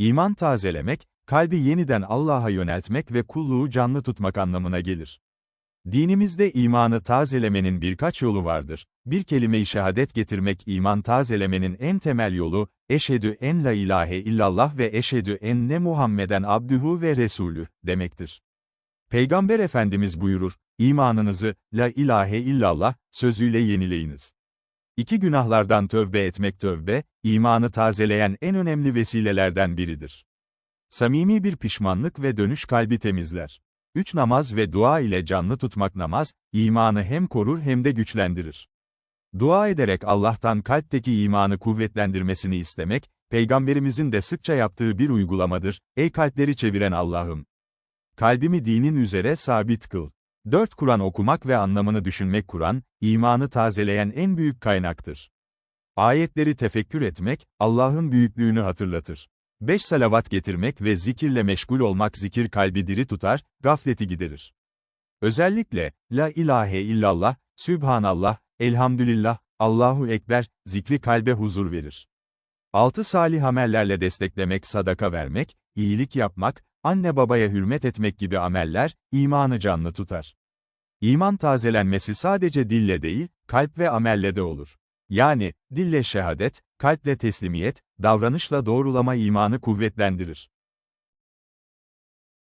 İman tazelemek, kalbi yeniden Allah'a yöneltmek ve kulluğu canlı tutmak anlamına gelir. Dinimizde imanı tazelemenin birkaç yolu vardır. Bir kelime-i şehadet getirmek iman tazelemenin en temel yolu, eşhedü en la ilahe illallah ve eşhedü enne Muhammeden abdühü ve resulü demektir. Peygamber Efendimiz buyurur, imanınızı, la ilahe illallah, sözüyle yenileyiniz. İki günahlardan tövbe etmek tövbe, imanı tazeleyen en önemli vesilelerden biridir. Samimi bir pişmanlık ve dönüş kalbi temizler. Üç namaz ve dua ile canlı tutmak namaz, imanı hem korur hem de güçlendirir. Dua ederek Allah'tan kalpteki imanı kuvvetlendirmesini istemek, Peygamberimizin de sıkça yaptığı bir uygulamadır, ey kalpleri çeviren Allah'ım. Kalbimi dinin üzere sabit kıl. 4 Kur'an okumak ve anlamını düşünmek Kur'an, imanı tazeleyen en büyük kaynaktır. Ayetleri tefekkür etmek, Allah'ın büyüklüğünü hatırlatır. 5 Salavat getirmek ve zikirle meşgul olmak zikir kalbi diri tutar, gafleti giderir. Özellikle, La ilahe illallah, Sübhanallah, Elhamdülillah, Allahu Ekber, zikri kalbe huzur verir. 6 Salih amellerle desteklemek sadaka vermek, iyilik yapmak, anne babaya hürmet etmek gibi ameller, imanı canlı tutar. İman tazelenmesi sadece dille değil, kalp ve amelle de olur. Yani, dille şehadet, kalple teslimiyet, davranışla doğrulama imanı kuvvetlendirir.